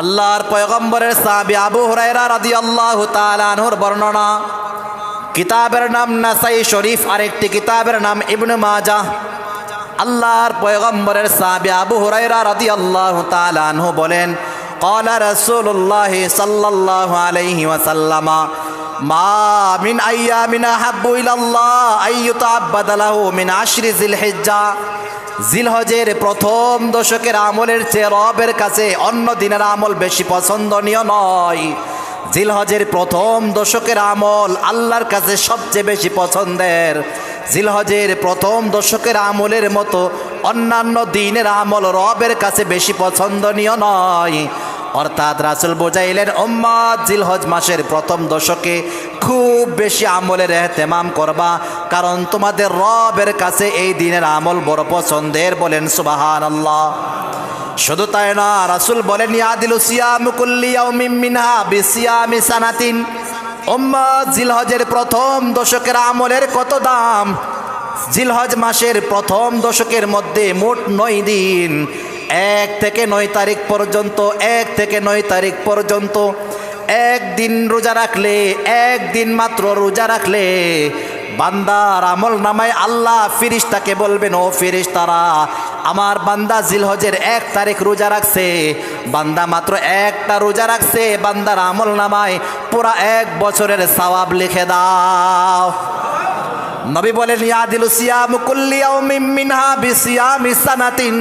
আল্লাহর পয়গম্বরের সাহাবি আবু হরাইরা রাদি আল্লাহ তালানহর বর্ণনা, কিতাবের নাম নাসাই শরীফ, আরেকটি কিতাবের নাম ইবনু মাজা আল্লাহর পয়গম্বরের সাহাবি আবু হরাইরা রাদি আল্লাহ তালানহু বলেন কলা রসুল্লাহ সাল্লাহ আলহি ওয়াসাল্লামা, মা মিন আইয়া মিনা হাব্বু ইলাল্লাহ আইয়ুতা আব্বাদালাহু মিন আশরি জিল হিজ্জা জিলহজের প্রথম দশকের আমলের চেয়ে রবের কাছে অন্য দিনের আমল বেশি পছন্দনীয় নয়। জিলহজের প্রথম দশকের আমল আল্লাহর কাছে সবচেয়ে বেশি পছন্দের। জিলহজের প্রথম দশকের আমলের মতো অন্যান্য দিনের আমল রবের কাছে বেশি পছন্দনীয় নয়। অর্থাৎ রাসুল বোঝাইলেন ওম্মাদ জিলহজ মাসের প্রথম দশকে খুব বেশি আমলের এহতেমাম করবা, কারণ তোমাদের রবের কাছে এই দিনের আমল বড় পছন্দের বলেন সুবাহান আল্লাহ শুধু তাই না, রাসুল বলেন, ইয়াদিলু সানাতিন। ওম্মাদ জিলহজের প্রথম দশকের আমলের কত দাম? জিলহজ মাসের প্রথম দশকের মধ্যে মোট নয় দিন। এক থেকে নয় তারিখ পর্যন্ত, এক থেকে নয় তারিখ পর্যন্ত। একদিন রোজা রাখলে, একদিন মাত্র রোজা রাখলে বান্দার আমল নামায় আল্লাহ ফিরিস্তাকে বলবেন, ও ফিরিস্তারা, আমার বান্দা জিলহজের এক তারিখ রোজা রাখছে, বান্দা মাত্র একটা রোজা রাখছে, বান্দার আমল নামায় পুরা এক বছরের সওয়াব লিখে দাও। নবী বলেন, ইয়াদিলু সিয়াম কুল্লি ইয়াউমিন মিনহা বিসিয়ামি সানাতিন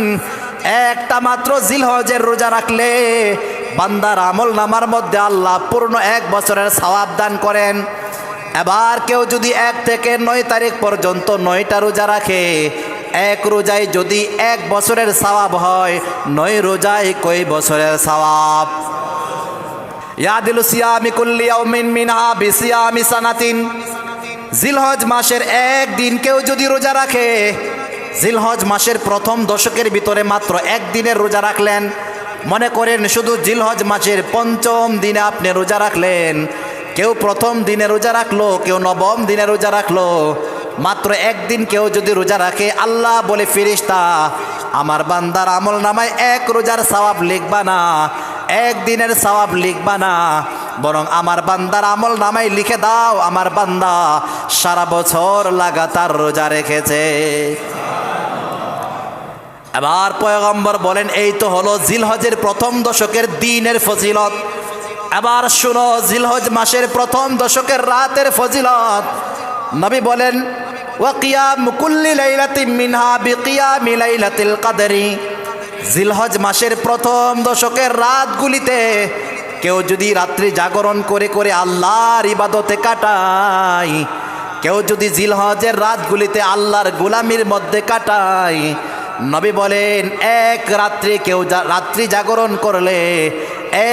একটা মাত্র জিলহজের রোজা রাখলে বান্দার আমল নামার মধ্যে আল্লাহ পূর্ণ এক বছরের সওয়াব দান করেন। এবার কেউ যদি এক থেকে নয় তারিখ পর্যন্ত নয়টা রোজা রাখে, এক রোজায় যদি এক বছরের সওয়াব হয়, নয় রোজায় কই বছরের সওয়াব? ইয়াদিলু সিয়ামি কুল্লি ইয়াউমিন মিনহা বিসিয়ামি সানাতিন। জিলহজ মাসের একদিন কেউ যদি রোজা রাখে জিলহজ মাসের প্রথম দশকের ভিতরে মাত্র একদিনের রোজা রাখলেন। মনে করেন শুধু জিলহজ মাসের পঞ্চম দিনে আপনি রোজা রাখলেন। কেউ প্রথম দিনে রোজা রাখল, কেউ নবম দিনে রোজা রাখল। মাত্র একদিন কেউ যদি রোজা রাখে, আল্লাহ বলে ফিরিস্তা আমার বান্দার আমল নামায় এক রোজার সওয়াব লিখবা না, একদিনের সওয়াব লিখবা না। বরং আমার বান্দার আমল নামাই লিখে দাও, আমার বান্দা সারা বছর লাগাতার রোজা রেখেছে। এবার পয়গম্বর বলেন, এই তো হলো জিলহজের প্রথম দশকের দিনের ফজিলত। এবার শুনো, জিলহজ মাসের প্রথম দশকের রাতের ফজিলত। নবী বলেন ওয়াকিয়াম কুল্লি লাইলাতিন মিনহা বিকিয়ামি লাইলাতিল কাদরি। জিলহজ মাসের প্রথম দশকের রাতগুলিতে কেউ যদি রাত্রি জাগরণ করে করে আল্লাহর ইবাদতে কাটায়, কেউ যদি জিলহজের রাতগুলিতে আল্লাহর গুলামির মধ্যে কাটায় নবী বলেন, এক রাত্রে কেউ রাত্রি জাগরণ করলে,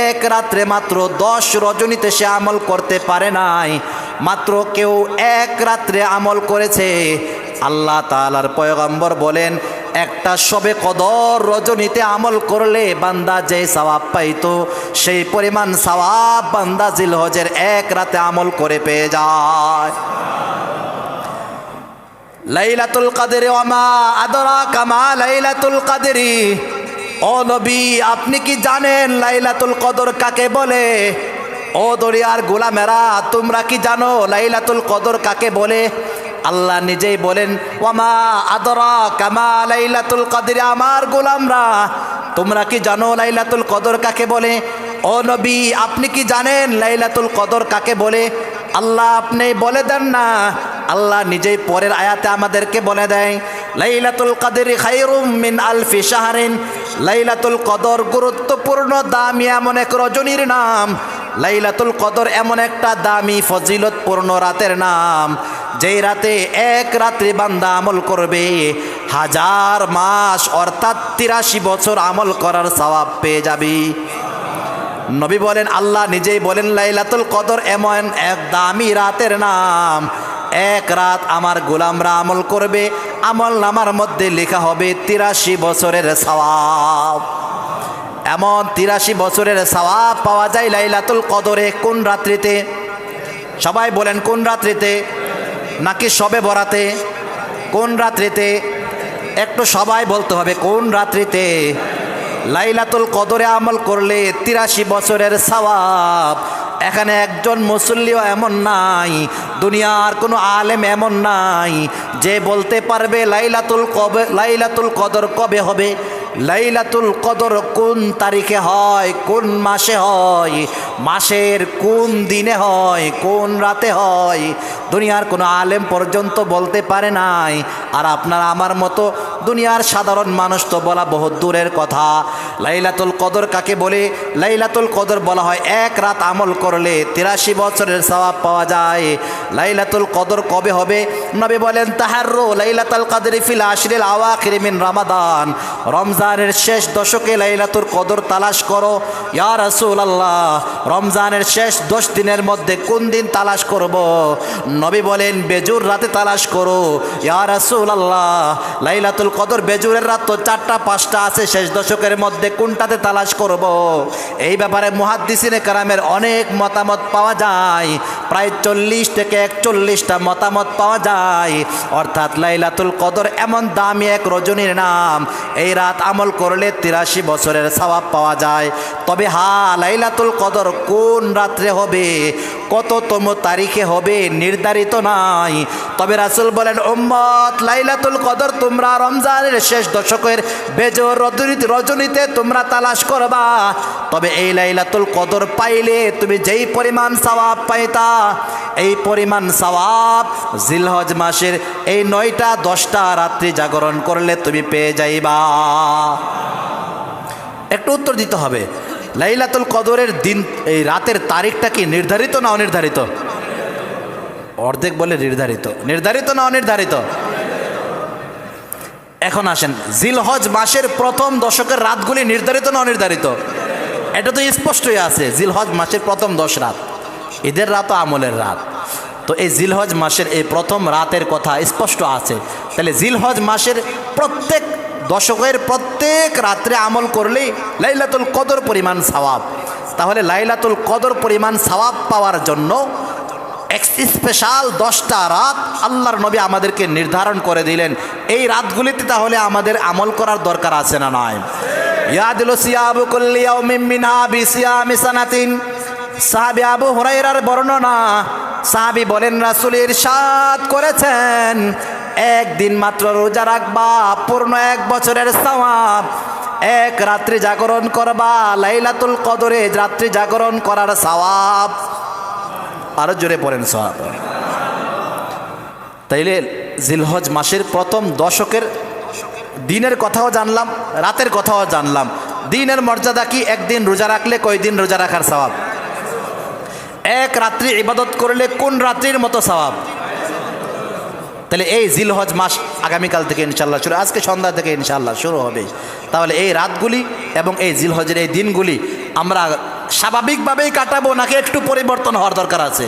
এক রাত্রে মাত্র দশ রজনীতে সে আমল করতে পারে নাই। মাত্র কেউ এক রাত্রে আমল করেছে। আল্লাহ তালার পয়গম্বর বলেন, একটা সবে কদর রজনীতে আমল করলে বান্দা যে সওয়াব পাইতো, সেই পরিমাণ সওয়াব বান্দা জিলহজের এক রাতে আমল করে পেয়ে যায়। লাইলাতুল কাদের, ওমা আদরা কামা লাইলাতুল কাদেরি। ও নবী, আপনি কি জানেন লাইলাতুল কদর কাকে বলে? ও দরিয়ার গোলামেরা, তোমরা কি জানো লাইলাতুল কদর কাকে বলে? আল্লাহ নিজেই বলেন, ওমা আদরা কামা লাইলাতুল কদর, আমার গোলামরা। তোমরা কি জানো লাইলাতুল কদর কাকে বলে? ও নবী, আপনি কি জানেন লাইলাতুল কদর কাকে বলে? আল্লাহ আপনি বলে দেন না। আল্লাহ নিজেই পরের আয়াতে আমাদেরকে বলে দেয়, লাইলাতুল কদর খাইরুম মিন আলফি শাহরিন। লাইলাতুল কদর গুরুত্বপূর্ণ, দামি এমন এক রজনীর নাম। লাইলাতুল কদর এমন একটা দামি, ফজিলতপূর্ণ রাতের নাম। যেই রাতে এক রাত্রি বান্দা আমল করবে, হাজার মাস, অর্থাৎ তিরাশি বছর আমল করার সওয়াব পেয়ে যাবি। নবী বলেন, আল্লাহ নিজেই বলেন, লাইলাতুল কদর এমন এক দামি রাতের নাম। এক রাত আমার গোলামরা আমল করবে, আমল নামার মধ্যে লেখা হবে তিরাশি বছরের সওয়াব। এমন তিরাশি বছরের সওয়াব পাওয়া যায় লাইলাতুল কদরে কোন রাত্রিতে? সবাই বলেন কোন রাত্রিতে? নাকি সবে বরাতে? কোন রাত্রিতে? একটু সবাই বলতে হবে কোন রাত্রিতে? লাইলাতুল কদরে আমল করলে তিরাশি বছরের সওয়াব এখানে একজন মুসল্লিও এমন নাই, দুনিয়ার কোনো আলেম এমন নাই, যে বলতে পারবে লাইলাতুল কবে, লাইলাতুল কদর কবে হবে? লাইলাতুল কদর কোন তারিখে হয়, কোন মাসে হয়, মাসের কোন দিনে হয়, কোন রাতে হয়? দুনিয়ার কোনো আলেম পর্যন্ত বলতে পারে নাই। আর আপনার আমার মতো দুনিয়ার সাধারণ মানুষ তো বলা বহু দূরের কথা। লাইলাতুল কদর কাকে বলে? লাইলাতুল কদর বলা হয় এক রাত আমল করলে তিরাশি বছরের সওয়াব পাওয়া যায়। লাইলাতুল কদর কবে হবে? নবী বলেন, তাহাররো লাইলাতুল কাদের ফিল আশরিল আওয়াখির মিন রামাদান। রমজানের শেষ দশকে লাইলাতুল কদর তালাশ করো। ইয়ার ইয়া রাসূলুল্লাহ, রমজানের শেষ দশ দিনের মধ্যে কোন দিন তালাশ করব? নবী বলেন, বেজুর রাতে তালাশ করো। ইয়ার ইয়া রাসূলুল্লাহ, লাইলাতুল কদর বেজুরের রাত তো চারটা, পাঁচটা আছে, শেষ দশকের মধ্যে। কোনটাতে তালাশ করব? এই ব্যাপারে মুহাদ্দিসিনে কারামের অনেক মতামত পাওয়া যায়। প্রায় চল্লিশ থেকে একচল্লিশটা মতামত পাওয়া যায়। অর্থাৎ লাইলাতুল কদর এমন দামি এক রজনীর নাম। এই রাত আমল করলে তিরাশি বছরের সওয়াব পাওয়া যায়। তবে হা, লাইলাতুল কদর কোন রাত্রে হবে? কততম তারিখে হবে নির্ধারিত নাই। তবে রাসুল বলেন ওম্মত লাইলাতুল কদর, তোমরা রমজানের শেষ দশকের বেজর রজনীতে তোমরা তালাশ করবা। তবে এই লাইলাতুল কদর পাইলে তুমি যেই পরিমাণ সওয়াব পাইতা, এই পরিমাণ সওয়াব জিলহজ মাসের এই নয়টা, দশটা রাত্রি জাগরণ করলে তুমি পেয়ে যাইবা। একটু উত্তর দিতে হবে। লাইলাতুল কদরের দিন, এই রাতের তারিখটা কি নির্ধারিত না অনির্ধারিত? অর্ধেক বলে নির্ধারিত। নির্ধারিত না অনির্ধারিত? এখন আসেন, জিলহজ মাসের প্রথম দশকের রাতগুলি নির্ধারিত না অনির্ধারিত? এটা তো স্পষ্টই আছে, জিলহজ মাসের প্রথম দশ রাত। ঈদের রাত আমলের রাত। তো এই জিলহজ মাসের এই প্রথম রাতের কথা স্পষ্ট আছে। তাহলে জিলহজ মাসের প্রত্যেক দশকের প্রত্যেক রাত্রে আমল করলেই লাইলাতুল কদর পরিমাণ সওয়াব। তাহলে লাইলাতুল কদর পরিমাণ সওয়াব পাওয়ার জন্য স্পেশাল দশটা রাত আল্লাহর নবী আমাদেরকে নির্ধারণ করে দিলেন। এই রাতগুলিতে তাহলে আমাদের আমল করার দরকার আছে না নয়? আবু বর্ণনা, সাহাবি বলেন, রাসূল ইরশাদ করেছেন। একদিন মাত্র রোজা রাখবা, পূর্ণ এক বছরের সওয়াব। এক রাত্রি জাগরণ করবা, লাইলাতুল কদরে রাত্রি জাগরণ করার সওয়াব। আরও জোরে পড়েন সওয়াব। তাইলে জিলহজ মাসের প্রথম দশকের দিনের কথাও জানলাম, রাতের কথাও জানলাম। দিনের মর্যাদা কি? একদিন রোজা রাখলে কয়দিন রোজা রাখার সওয়াব? এক রাত্রি ইবাদত করলে কোন রাত্রির মতো সওয়াব? তাহলে এই জিলহজ মাস আগামীকাল থেকে ইনশাল্লাহ শুরু, আজকে সন্ধ্যা থেকে ইনশাল্লাহ শুরু হবে। তাহলে এই রাতগুলি এবং এই জিলহজের এই দিনগুলি আমরা স্বাভাবিকভাবেই কাটাবো নাকি একটু পরিবর্তন হওয়ার দরকার আছে?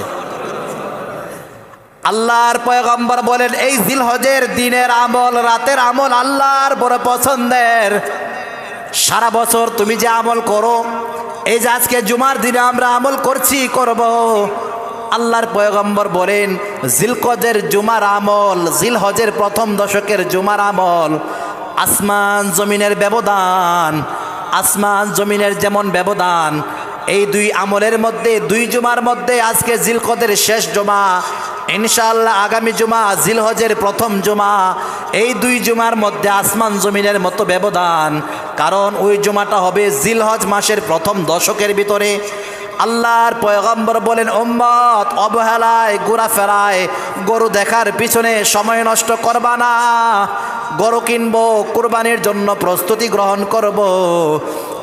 আল্লাহর পয়গম্বর বলেন, এই জিলহজের দিনের আমল, রাতের আমল আল্লাহর বড় পছন্দের। সারা বছর তুমি যে আমল করো, এই যে আজকে জুমার দিনে আমরা আমল করছি, করব। আল্লাহর পয়গম্বর বলেন জিলকজের জুমার আমল, জিলহজের প্রথম দশকের জুমার আমল, আসমান জমিনের ব্যবধান, আসমান জমিনের যেমন ব্যবধান, এই দুই আমলের মধ্যে, দুই জুমার মধ্যে আজকে জিলকদের শেষ জমা, ইনশাআল্লাহ আগামী জুমা, জিলহজের প্রথম জুমা, এই দুই জুমার মধ্যে আসমান জমিনের মতো ব্যবধান, কারণ ওই জুমাটা হবে জিলহজ মাসের প্রথম দশকের ভিতরে আল্লাহর পয়গম্বর বলেন ওম্মত অবহেলায় ঘোরা ফেরায় গরু দেখার পিছনে সময় নষ্ট করবা না গরু কিনবো, কোরবানির জন্য প্রস্তুতি গ্রহণ করব।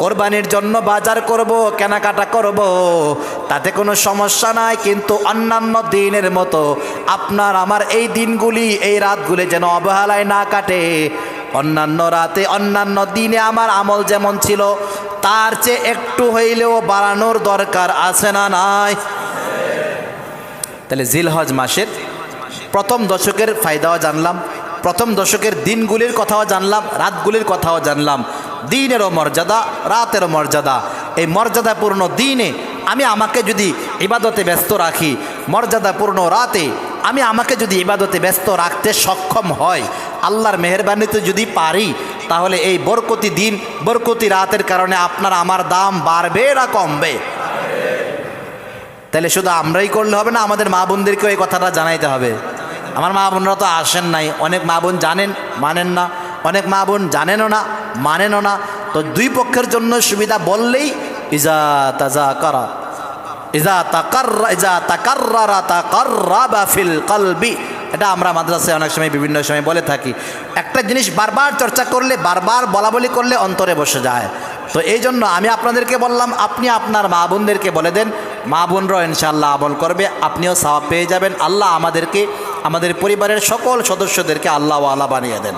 কোরবানির জন্য বাজার করব, কেনাকাটা করব। তাতে কোনো সমস্যা নাই, কিন্তু অন্যান্য দিনের মতো আপনার আমার এই দিনগুলি, এই রাতগুলি যেন অবহেলায় না কাটে অন্যান্য রাতে, অন্যান্য দিনে আমার আমল যেমন ছিল, তার চেয়ে একটু হইলেও বাড়ানোর দরকার আছে না নাই। তাহলে জিলহজ মাসের প্রথম দশকের ফায়দাও জানলাম, প্রথম দশকের দিনগুলির কথাও জানলাম, রাতগুলির কথাও জানলাম। দিনেরও মর্যাদা, রাতেরও মর্যাদা। এই মর্যাদাপূর্ণ দিনে আমি আমাকে যদি ইবাদতে ব্যস্ত রাখি, মর্যাদাপূর্ণ রাতে আমি আমাকে যদি ইবাদতে ব্যস্ত রাখতে সক্ষম হয় আল্লাহর মেহরবানিতে যদি পারি, তাহলে এই বরকতি দিন, বরকতি রাতের কারণে আপনার আমার দাম বাড়বে না কমবে। তাহলে শুধু আমরাই করলে হবে না, আমাদের মা বোনদেরকেও এই কথাটা জানাইতে হবে। আমার মা বোনরা তো আসেন নাই, অনেক মা বোন জানেন, মানেন না। অনেক মা বোন জানেনও না, মানেনও না। তো দুই পক্ষের জন্য সুবিধা বললেই, ইজা তাজা করা ইজা তাকার ইজা তাকাররাবা ফিল কলবি। এটা আমরা মাদ্রাসায় অনেক সময় বিভিন্ন সময় বলে থাকি একটা জিনিস বারবার চর্চা করলে বারবার বলা বলি করলে অন্তরে বসে যায় তো এই জন্য আমি আপনাদেরকে বললাম আপনি আপনার মা বোনদেরকে বলে দেন মা বোনরাও ইনশাল্লাহ আমল করবে আপনিও সওয়াব পেয়ে যাবেন আল্লাহ আমাদেরকে আমাদের পরিবারের সকল সদস্যদেরকে আল্লাহ আল্লাহ বানিয়ে দেন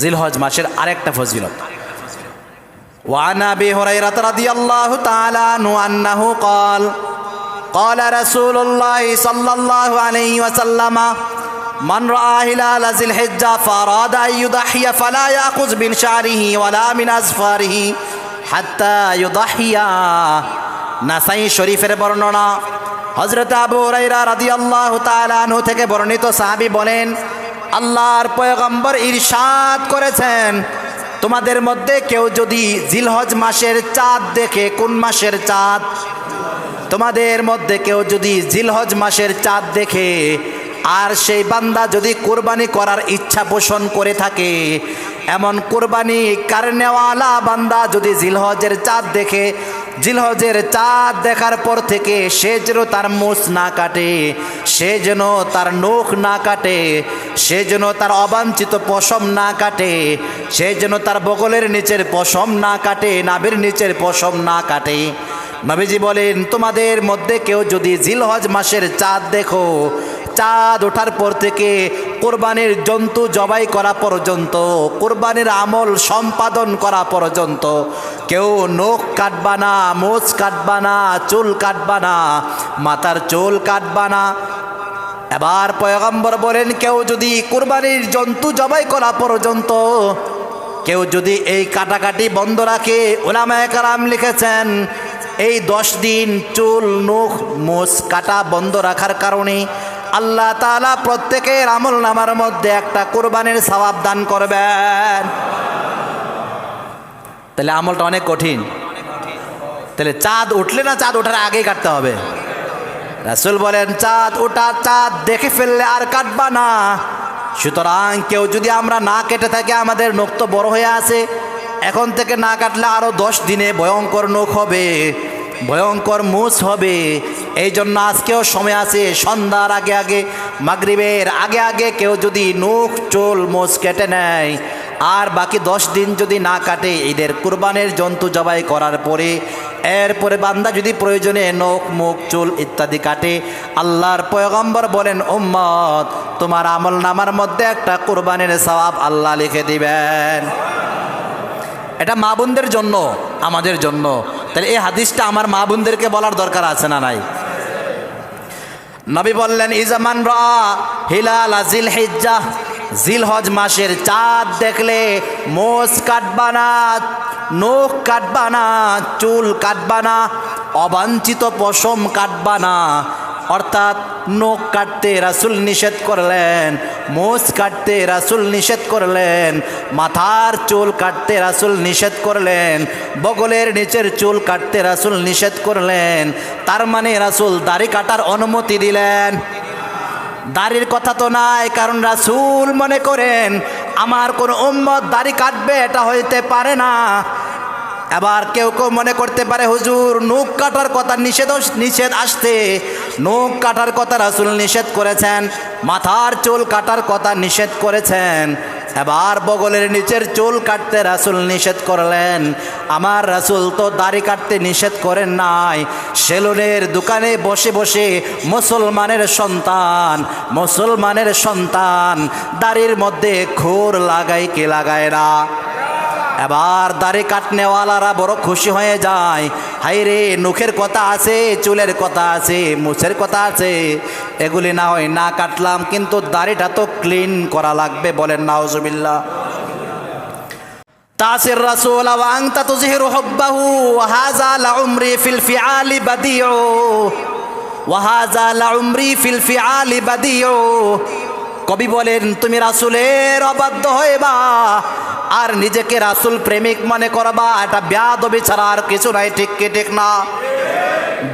জিলহজ মাসের আরেকটা ফজিলত وعن ابي هريره رضي الله تعالى عنه انه قال قال رسول الله صلى الله عليه وسلم من راى هلال ذي الحجه فاراد ان يضحي فلا ياخذ من شعره ولا من اظفاره حتى يضحي নাসাই শরীফের বর্ণনা হজরত আবু হুরাইরা রাদিয়াল্লাহু তাআলা আনহু থেকে বর্ণিত সাহাবী বলেন আল্লাহর পয়গম্বর ইরশাদ করেছেন তোমাদের মধ্যে কেউ যদি জিলহজ মাসের চাঁদ দেখে কোন মাসের চাঁদ তোমাদের মধ্যে কেউ যদি জিলহজ মাসের চাঁদ দেখে, আর সেই বান্দা যদি কোরবানি করার ইচ্ছা পোষণ করে থাকে, এমন কোরবানি কারণেওয়ালা বান্দা যদি জিলহজের চাঁদ দেখে, জিলহজের চাঁদ দেখার পর থেকে সে যেন তার মুছ না কাটে, সে যেন তার নখ না কাটে, সে যেন তার অবাঞ্ছিত পশম না কাটে, সে যেন তার বগলের নিচের পশম না কাটে, নাভির নিচের পশম না কাটে। নবীজি বলেন, তোমাদের মধ্যে কেউ যদি জিলহজ মাসের চাঁদ দেখো, চাঁদ ওঠার পর থেকে কোরবানির জন্তু জবাই করা পর্যন্ত, কোরবানির আমল সম্পাদন করা পর্যন্ত, কেউ নখ কাটবা না, মোচ কাটবা না, চুল কাটবা না, মাথার চুল কাটবা না। এবার পয়গম্বর বলেন, কেউ যদি কোরবানির জন্তু জবাই করা পর্যন্ত, কেউ যদি এই কাটাকাটি বন্ধ রাখে, ওলামায় কারাম লিখেছেন এই দশ দিন চুল নখ মোষ কাটা বন্ধ রাখার কারণে আল্লাহ তাআলা প্রত্যেকের আমল নামার মধ্যে একটা কোরবানির সওয়াব দান করবেন। তাহলে আমলটা অনেক কঠিন। তাহলে চাঁদ উঠলে না চাঁদ ওঠার আগেই কাটতে হবে? রাসুল বলেন, চাঁদ ওটা চাঁদ দেখে ফেললে আর কাটবা না। সুতরাং কেউ যদি আমরা না কেটে থাকি, আমাদের নখ তো বড় হয়ে আছে। এখন থেকে না কাটলে আরও দশ দিনে ভয়ঙ্কর নখ হবে। ভয়ঙ্কর মুছ হবে। এই জন্য আজকেও সময় আছে, সন্ধ্যার আগে আগে, মাগরিবের আগে আগে কেউ যদি নখ, চোল মোষ কেটে নেয়, আর বাকি দশ দিন যদি না কাটে, ঈদের কুরবানের জন্তু জবাই করার পরে, এরপরে বান্দা যদি প্রয়োজনে নখ, মুখ, চুল ইত্যাদি কাটে, আল্লাহর পয়গম্বর বলেন, উম্মত, তোমার আমল নামার মধ্যে একটা কোরবানের সওয়াব আল্লাহ লিখে দিবেন। এটা মা বোনদের জন্য, আমাদের জন্য। তাহলে এই হাদিসটা আমার মা বোনদেরকে বলার দরকার আছে না নাই? নবী বললেন ইজামান রা হিলাল জিল হজ মাসের চাঁদ দেখলে মোষ কাটবা না, নখ কাটবা না, চুল কাটবা না, অবাঞ্ছিত পশম কাটবা না অর্থাৎ নখ কাটতে রাসুল নিষেধ করলেন, মোষ কাটতে রাসুল নিষেধ করলেন, মাথার চুল কাটতে রাসুল নিষেধ করলেন, বগলের নিচের চুল কাটতে রাসুল নিষেধ করলেন, তার মানে রাসুল দাড়ি কাটার অনুমতি দিলেন। দাড়ির কথা তো নাই, কারণ রাসুল মনে করেন, আমার কোন উম্মত দাড়ি কাটবে, এটা হইতে পারে না। এবার কেউ কেউ মনে করতে পারে, হুজুর, নখ কাটার কথা নিষেধ নিষেধ আসতে নখ কাটার কথা রাসুল নিষেধ করেছেন, মাথার চুল কাটার কথা নিষেধ করেছেন। এবার বগলের নিচের চুল কাটতে রাসুল নিষেধ করলেন। আমার রাসুল তো দাড়ি কাটতে নিষেধ করেন নাই। সেলুনের দোকানে বসে বসে মুসলমানের সন্তান মুসলমানের সন্তান, দাড়ির মধ্যে খোর লাগাই কে লাগায় না? এবার দাড়ি কাটনেওয়ালারা বড় খুশি হয়ে যায়। হাই রে মুখের কথা আছে, চুলের কথা আছে, মুছের কথা আছে। এগুলি না হয় না কাটলাম, কিন্তু দাড়িটা তো ক্লিন করা লাগবে বলেন নাউজুবিল্লাহ। তাসির রাসূল ওয়া আনতা তুজহিরু হুব্বাহু, ওয়া হাযা লাউমরি ফিল ফিআলি বাদিউ, ওয়া হাযা লাউমরি ফিল ফিআলি বাদিউ। কবি বলেন, তুমি রাসুলের অবাধ্য হইবা আর নিজেকে রাসুল প্রেমিক মনে করবা, এটা ব্যাদবি ছাড়া আর কিছু নাই, ঠিক কি, ঠিক না?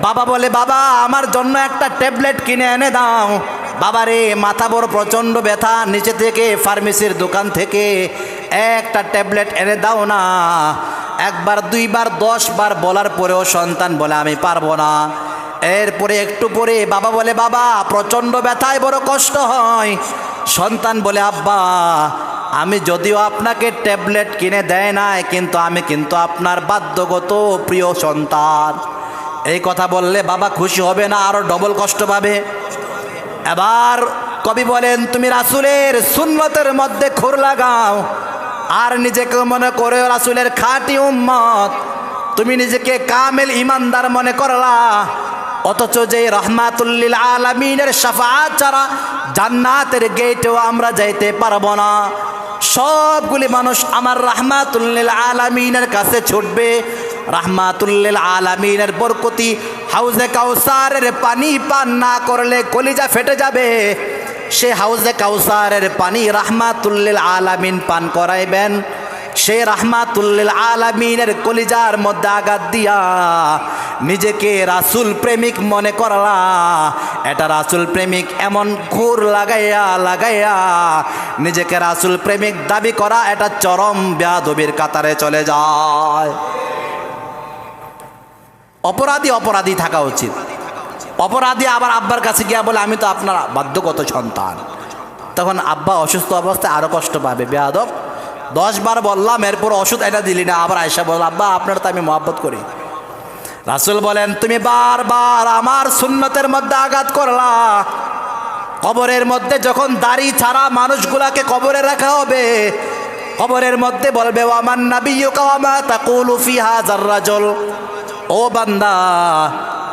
বাবা বলে, বাবা, আমার জন্য একটা ট্যাবলেট কিনে এনে দাও। বাবারে মাথা বড় প্রচণ্ড ব্যথা, নিচে থেকে ফার্মেসির দোকান থেকে একটা ট্যাবলেট এনে দাও না। একবার, দুইবার দশ বার বলার পরেও সন্তান বলে, আমি পারব না। এরপরে একটু পরে বাবা বলে, বাবা, প্রচণ্ড ব্যথায় বড় কষ্ট হয়। সন্তান বলে, আব্বা আমি যদিও আপনাকে ট্যাবলেট কিনে দেয় নাই, কিন্তু আমি কিন্তু আপনার বাধ্যগত প্রিয় সন্তান। এই কথা বললে বাবা খুশি হবে না আরও ডবল কষ্ট পাবে। এবার কবি বলেন, তুমি রাসুলের সুন্নতের মধ্যে খুর লাগাও, আর নিজেকে মনে করে রাসুলের খাঁটি উম্মত। তুমি নিজেকে কামেল ইমানদার মনে করলা, অথচ যে রহমাতুল্লিল আলমিনের সাফাত ছাড়া জান্নাতের গেটেও আমরা যাইতে পারব না। সবগুলি মানুষ আমার রাহমাতুল্লিল আলমিনের কাছে ছুটবে। রাহমাতুল্লিল আলামিনের বরকতি হাউজে কাউসারের পানি পান না করলে কলিজা ফেটে যাবে। সে হাউজে কাউসারের পানি রাহমাতুল্লিল আলামিন পান করাইবেন। সে রাহমাতুল্লিল আলামিনের কলিজার মধ্যে আঘাত দিয়া নিজেকে রাসুল প্রেমিক মনে করলা। এটা রাসুল প্রেমিক এমন ঘুর লাগাইয়া লাগাইয়া নিজেকে রাসুল প্রেমিক দাবি করা, এটা চরম ব্যাধবির কাতারে চলে যায়। অপরাধী অপরাধী থাকা উচিত। অপরাধী আবার আব্বার কাছে গিয়া বলে, আমি তো আপনার বাধ্যগত সন্তান। তখন আব্বা অসুস্থ অবস্থায় আরও কষ্ট পাবে, বেয়াদব। দশ বার বললাম, এরপর ওষুধ এটা দিলি না। আবার আয়সা বল আব্বা, আপনার তো আমি মহব্বত করি। রাসুল বলেন, তুমি বারবার আমার সুন্নতের মধ্যে আঘাত করলা। কবরের মধ্যে যখন দাড়ি ছাড়া মানুষগুলাকে কবরে রাখা হবে, কবরের মধ্যে বলবে ও আমার জাররাজুল ও বান্দা,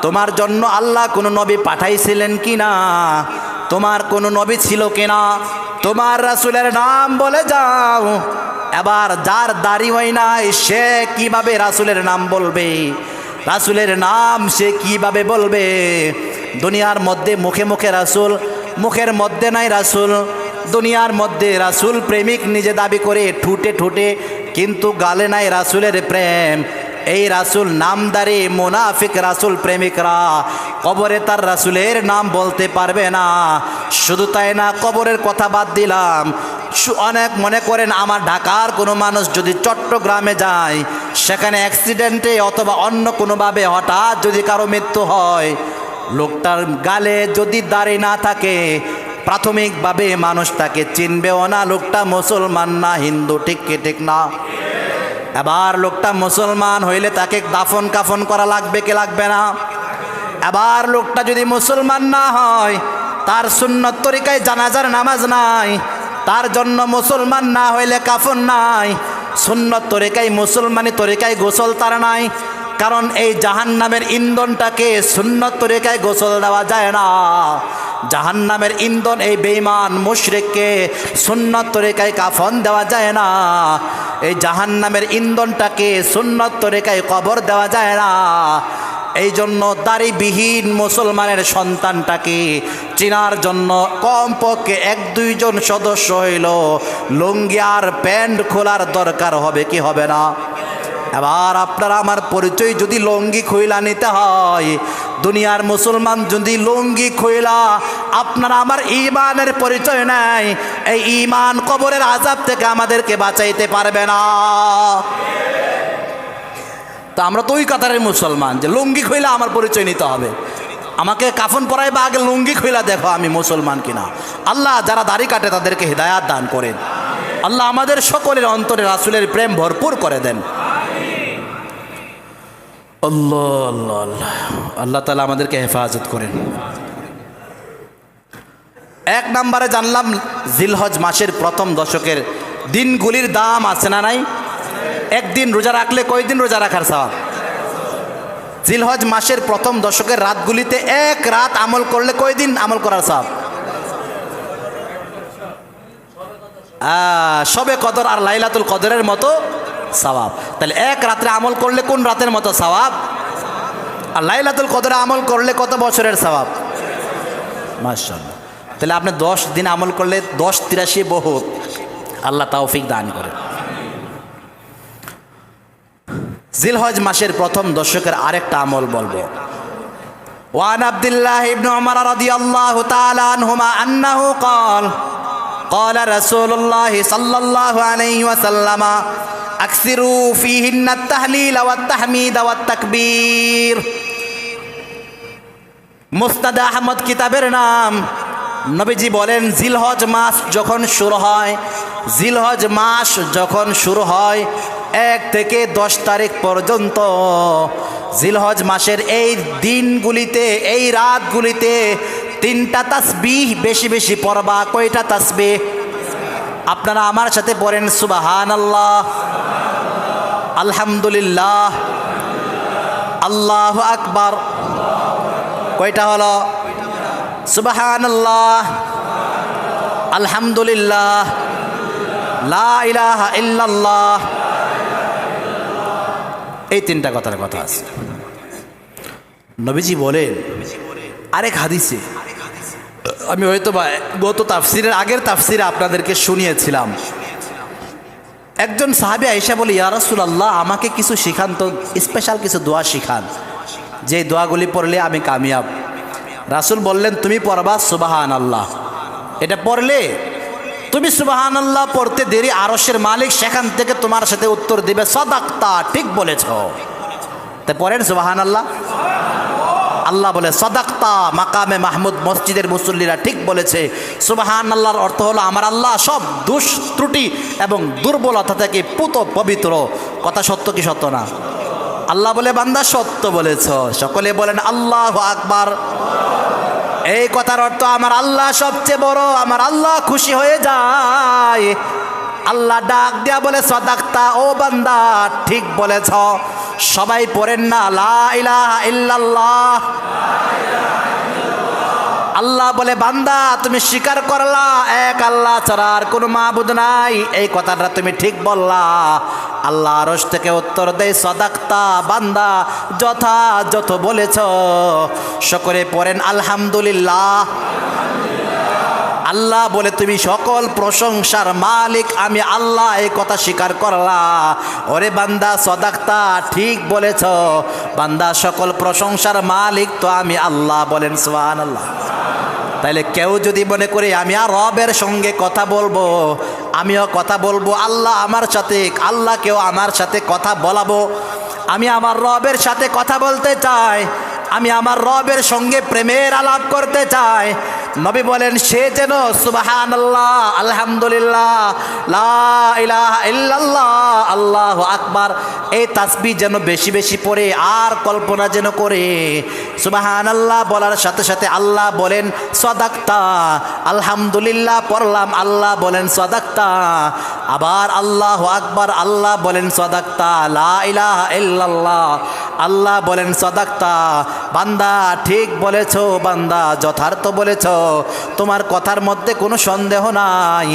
তোমার জন্য আল্লাহ কোনো নবী পাঠাইছিলেন কি না? তোমার কোনো নবী ছিল কিনা? তোমার রাসুলের নাম বলে যাও। এবার যার দাড়ি হয় নাই, সে কীভাবে রাসুলের নাম বলবে? রাসুলের নাম সে কীভাবে বলবে? দুনিয়ার মধ্যে মুখে মুখে রাসুল, মুখের মধ্যে নাই রাসুল। দুনিয়ার মধ্যে রাসুল প্রেমিক নিজে দাবি করে ঠুটে ঠুটে, কিন্তু গালে নাই রাসুলের প্রেম। এই রাসুল নামদারি মুনাফিক রাসুল প্রেমিকরা, কবরে তার রাসুলের নাম বলতে পারবে না। শুধু তাই না, কবরের কথা বাদ দিলাম। অনেক মনে করেন আমার ঢাকার কোনো মানুষ যদি চট্টগ্রামে যায়, সেখানে অ্যাক্সিডেন্টে অথবা অন্য কোনোভাবে হঠাৎ যদি কারও মৃত্যু হয়, লোকটার গালে যদি দাড়ি না থাকে, প্রাথমিকভাবে মানুষ তাকে চিনবেও না, লোকটা মুসলমান না, হিন্দু, ঠিক ঠিক না? এবার লোকটা মুসলমান হইলে তাকে দাফন কাফন করা লাগবে কে লাগবে না? এবার লোকটা যদি মুসলমান না হয়, তার সুন্নত তরিকায় জানাজার নামাজ নাই, তার জন্য মুসলমান না হইলে কাফন নাই, সুন্নত তরিকায় মুসলমানি তরিকায় গোসল তার নাই, কারণ এই জাহান নামের ইন্ধনটাকে সুন্নত তরিকায় গোসল দেওয়া যায় না। জাহান নামের ইন্ধন এই বেইমান মুশরিককে সুন্নত তরিকায় কাফন দেওয়া যায় না। এই জাহান নামের ইন্ধনটাকে সুন্নত তরিকায় কবর দেওয়া যায় না। এই জন্য দাড়িবিহীন মুসলমানের সন্তানটাকে চিনার জন্য কমপক্ষে এক দুইজন সদস্য হইল। লুঙ্গি আর প্যান্ট খোলার দরকার হবে কি হবে না? এবার আপনার আমার পরিচয় যদি লঙ্গি খইলা নিতে হয়, দুনিয়ার মুসলমান যদি লঙ্গি খইলা আপনার আমার ইমানের পরিচয় নাই, এই ইমান কবরের আজাব থেকে আমাদেরকে বাঁচাইতে পারবে না। তো আমরা তো ওই কাতারের মুসলমান যে লুঙ্গি খইলা আমার পরিচয় নিতে হবে। আমাকে কাফন পরাই বা আগে লুঙ্গি খইলা দেখো আমি মুসলমান কিনা। আল্লাহ যারা দাড়ি কাটে তাদেরকে হৃদায়াত দান করেন। আল্লাহ আমাদের সকলের অন্তরে রাসুলের প্রেম ভরপুর করে দেন। আল্লাহ আল্লাহ আল্লাহ। আল্লাহ তালা আমাদেরকে হেফাজত করেন। এক নম্বরে জানলাম, জিলহজ মাসের প্রথম দশকের দিনগুলির দাম আছে না নাই? একদিন রোজা রাখলে কয়দিন রোজা রাখার স্বভাব? জিলহজ মাসের প্রথম দশকের রাতগুলিতে এক রাত আমল করলে কয়দিন আমল করার স্বভাব? সবে কদর আর লাইলাতুল কদরের মতো সওয়াব তাহলে এক রাত্রে আমল করলে কোন রাতের মতো সওয়াব আর লাইলাতুল কদরে আমল করলে কত বছরের সওয়াব মাশাআল্লাহ তাহলে আপনি দশ দিন আমল করলে দশ তিরাশি বহুত আল্লাহ তৌফিক দান করে জিলহজ মাসের প্রথম দশকের আরেকটা আমল বলবো وعن عبد الله بن عمر رضي الله تعالى عنهما أنه قال قال رسول الله صلى الله عليه وسلم আকসিরু ফিহিন্না তাহলিল আওয়াত তাহমিদ আওয়াত মোস্তাদ আহমদ কিতাবের নাম। নবীজি বলেন, জিলহজ মাস যখন শুরু হয়, জিলহজ মাস যখন শুরু হয়, এক থেকে দশ তারিখ পর্যন্ত জিলহজ মাসের এই দিনগুলিতে, এই রাতগুলিতে তিনটা তাসবিহ বেশি বেশি পড়বা। কয়টা তাসবিহ? আপনারা আমার সাথে পড়েন সুবাহান আল্লাহ আলহামদুলিল্লাহ, আল্লাহ আকবার। কয়টা হলো? সুবাহান আল্লাহ আলহামদুলিল্লাহ, লা ইলাহা ইল্লাল্লাহ। এই তিনটা কথার কথা আছে। নবীজি বলেন, আরেক হাদিসে আমি হয়তো বা গত তাফসিরের আগের তাফসিরে আপনাদেরকে শুনিয়েছিলাম। একজন সাহাবি আইসা বলে ইয়ারসুল আল্লাহ আমাকে কিছু শিখান তো স্পেশাল কিছু দোয়া শিখান। যে দোয়াগুলি পড়লে আমি কামিয়াব। রাসুল বললেন, তুমি পড়বা সুবাহান আল্লাহ এটা পড়লে তুমি সুবাহান আল্লাহ পড়তে দেরি আরসের মালিক সেখান থেকে তোমার সাথে উত্তর দিবে। সদাক্তা, ঠিক বলেছ। তাই পড়েন সুবাহান আল্লাহ আল্লাহ বলে, সদাক্তা মাকামে মাহমুদ মসজিদের মুসল্লিরা ঠিক বলেছে। সুবাহান আল্লাহর অর্থ হলো, আমার আল্লাহ সব দুষ ত্রুটি এবং দুর্বলতা থেকে পুত পবিত্র। কথা সত্য কি সত্য না? আল্লাহ বলে, বান্দা, সত্য বলেছ। সকলে বলেন, আল্লাহ আকবার। এই কথার অর্থ, আমার আল্লাহ সবচেয়ে বড়, আমার আল্লাহ খুশি হয়ে যায়। আল্লাহ ডাক দেয়া বলে, সদাক্তা, ও বান্দা, ঠিক বলেছ। সবাই পড়েন না আল্লাহ বলে, বান্দা, তুমি স্বীকার করলা, এক আল্লাহ ছাড়া আর কোনো মাহবুদ নাই। এই কথাটা তুমি ঠিক বললা। আল্লাহ আরস থেকে উত্তর দেয়, সদাক্তা, বান্দা যথাযথ বলেছ, সকলে পড়েন, আলহামদুলিল্লাহ। আল্লাহ বলে, তুমি সকল প্রশংসার মালিক, আমি আল্লাহ এই কথা স্বীকার করলা। ওরে বান্দা, সদাক্তা, ঠিক বলেছ। বান্দা, সকল প্রশংসার মালিক তো আমি আল্লাহ বলেন সোহান আল্লাহ তাইলে কেউ যদি মনে করে, আমি আর রবের সঙ্গে কথা বলব, আমিও কথা বলব, আল্লাহ আমার সাথে আল্লাহ কেউ আমার সাথে কথা বলাবো। আমি আমার রবের সাথে কথা বলতে চাই, আমি আমার রবের সঙ্গে প্রেমের আলাপ করতে চাই নবী বলেন, সে যেন সুবাহান আল্লাহ আলহামদুলিল্লাহ ইল্লাল্লাহ, আল্লাহ আকবার, এই তাসবি যেন বেশি বেশি পড়ে, আর কল্পনা যেন করে। সুবাহান আল্লাহ বলার সাথে সাথে আল্লাহ বলেন, সদাক্তা, আলহামদুলিল্লাহ পড়লাম। আল্লাহ বলেন, সদাক্তা। আবার আল্লাহ আকবার, আল্লাহ বলেন, সদাক্তা। ইল্লাল্লাহ, আল্লাহ বলেন, সদাক্তা। বান্দা, ঠিক বলেছ বান্দা, যথার্থ বলেছ। তোমার কথার মধ্যে কোনো সন্দেহ নাই।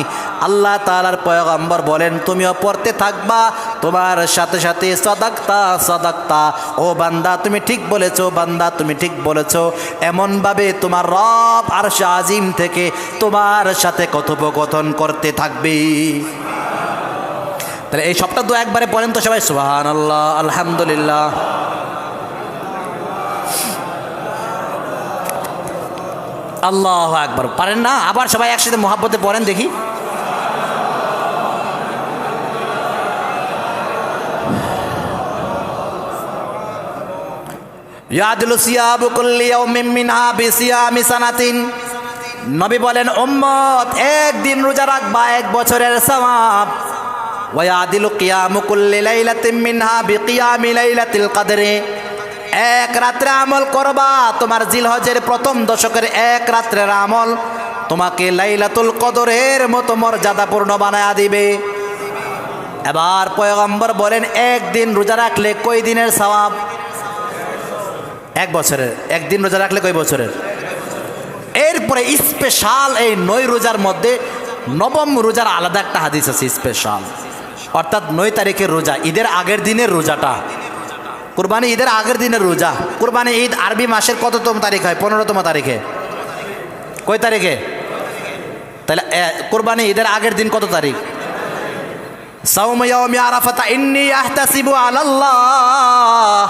আল্লাহ তালার পয়গম্বর বলেন, তুমিও পড়তে থাকবা, তোমার সাথে সাথে সদাক্তা সদাক্তা। ও বান্দা, তুমি ঠিক বলেছ, বান্দা, তুমি ঠিক বলেছ। এমনভাবে তোমার রব আর আজিম থেকে তোমার সাথে কথোপকথন করতে থাকবে। তাহলে এই সপ্তাহ তো একবারে পড়েন তো সবাই? সুহান আল্লাহ আলহামদুলিল্লাহ। আল্লাহ একবার পারেন না? আবার সবাই একসাথে মহাব্বতে পড়েন দেখি। ইয়াদুল সিয়াবু কুল্লি ইয়াউমিন মিনহা বিসিয়ামি সানাতিন। নবী বলেন, উম্মত, একদিন রোজা রাখবা, এক বছরের সওয়াব। ওয়াদিলু কিয়ামু কুল্লি লাইলাতিন মিনহা বিকিয়ামি লাইলাতিল কদরে। এক রাত্রে আমল করবা, তোমার জিলহজের প্রথম দশকের এক রাত্রের আমল তোমাকে লাইলাতুল কদরের মতো মর্যাদাপূর্ণ বানায়া দিবে। এবার পয়গম্বর বলেন, একদিন রোজা রাখলে কই দিনের সওয়াব? এক বছরের। একদিন রোজা রাখলে কই বছরের? এরপরে স্পেশাল এই নয় রোজার মধ্যে নবম রোজার আলাদা একটা হাদিস আছে স্পেশাল। অর্থাৎ নয় তারিখের রোজা, ঈদের আগের দিনের রোজাটা। কোরবানি ঈদের আগের দিনের রোজা। কোরবানি ঈদ আরবি মাসের কততম তারিখ হয়? পনেরোতম তারিখে। কয় তারিখে? তাহলে কোরবানি ঈদের আগের দিন কত তারিখ? সাউম ইয়াউমি আরাফাতা ইন্নি আহতাসিবু আলাল্লাহ।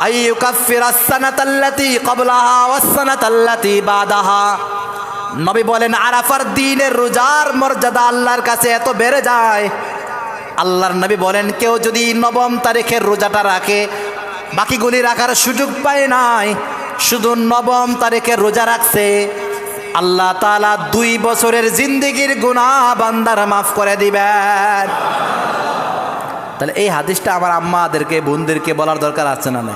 আই ইউকাফিরা সানাতাল্লাতি ক্বাবলাহা ওয়াস সানাতাল্লাতি বাদাহা। নবী বলেন, আরাফার দিনের রোজার মর্যাদা আল্লাহর কাছে এত বেড়ে যায়। আল্লাহর নবী বলেন, কেউ যদি নবম তারিখের রোজাটা রাখে বাকিগুলি রাখার সুযোগ পায় নাই। শুধু নবম তারিখে রোজা রাখছে। আল্লাহ তালা দুই বছরের জিন্দিগির গুনাহ বান্দার মাফ করে দিবেন। তাহলে এই হাদিসটা আমার আম্মাদেরকে, বোনদেরকে বলার দরকার আছে না নাই?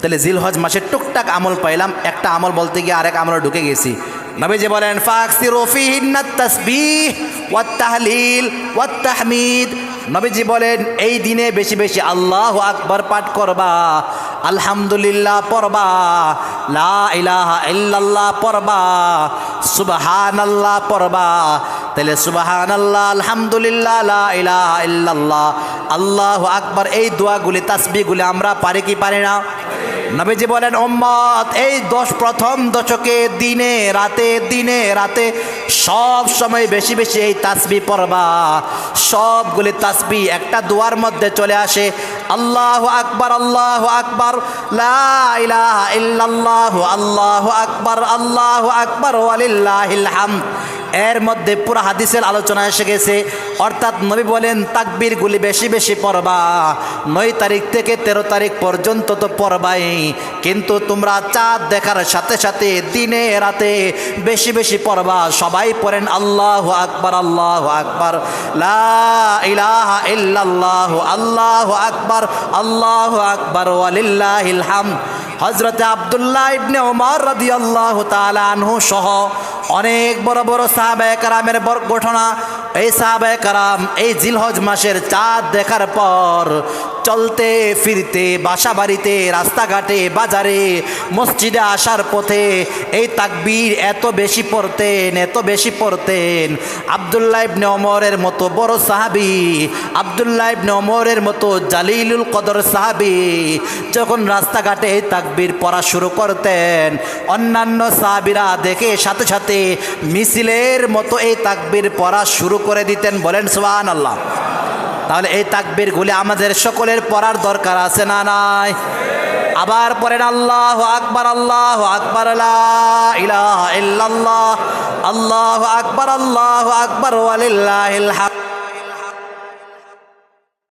তাহলে জিলহজ মাসের টুকটাক আমল পাইলাম। একটা আমল বলতে গিয়ে আরেক আমল ঢুকে গেছি। নবীজি বলেন ফাক্সি রফি ফিহিন্নাত তাসবিহ। ওয়াত তাহলিল ওয়াত তাহমিদ নবীজি বলেন, এই দিনে বেশি বেশি আল্লাহু আকবার পাঠ করবা, আলহামদুলিল্লাহ পড়বা, লা ইলাহা ইল্লাল্লাহ পড়বা, সুবহানাল্লাহ পড়বা। তাহলে সুবহানাল্লাহ, আলহামদুলিল্লাহ, লা ইলাহা ইল্লাল্লাহ, আল্লাহু আকবার, এই দোয়াগুলি, তাসবিহগুলি আমরা পারি কি পারি না? নবীজি বলেন ওম্মত এই দশ প্রথম দশকে দিনে রাতে দিনে রাতে সব সময় বেশি বেশি এই তাসবি পড়বা। সবগুলি তাসবি একটা দুয়ার মধ্যে চলে আসে। আল্লাহ আকবার আল্লাহ আকবার আল্লাহ আল্লাহ আকবার আল্লাহ আকবার, ওয়ালিল্লাহিল এর মধ্যে পুরা হাদিসের আলোচনা এসে গেছে। অর্থাৎ নবী বলেন তাকবীরগুলি বেশি বেশি পড়বা। নয় তারিখ থেকে তেরো তারিখ পর্যন্ত তো পড়বাই। কিন্তু তোমরা চাঁদ দেখার সাথে সাথে দিনে, রাতে বেশি বেশি পড়বা। সবাই পড়েন আল্লাহ আকবার আল্লাহ আকবার। ইলাহা আল্লাহ আকবার আল্লাহ আকবার, ওয়ালিল্লাহিল হামদ। হজরতে আবদুল্লাহ ইবনে ওমর রাদিয়াল্লাহু তাআলা আনহু সহ অনেক বড় বড় সাহাবায়ে কারামের বর- ঘটনা এই সাহাবে কারাম এই জিলহজ মাসের চাঁদ দেখার পর চলতে, ফিরতে বাসা বাড়িতে রাস্তাঘাটে, বাজারে, মসজিদে আসার পথে এই তাকবীর এত বেশি পড়তেন, এত বেশি পড়তেন। আবদুল্লাহ ইবনে ওমরের মতো বড় সাহাবি, আবদুল্লাহ ইবনে ওমরের মতো জালিলুল কদর সাহাবি যখন রাস্তাঘাটে এই তাকবীর পড়া শুরু করতেন, অন্যান্য সাহাবিরা দেখে সাথে সাথে মিছিলের মতো এই তাকবীর পড়া শুরু করে দিতেন বলেন সুবহান আল্লাহ তাহলে এই তাকবীরগুলি আমাদের সকলের পড়ার দরকার আছে না নাই? আবার পরেন আল্লাহ আকবার, আল্লাহ আকবর আল্লাহ আল্লাহ আকবর আল্লাহ আকবর ওয়ালিল্লাহিল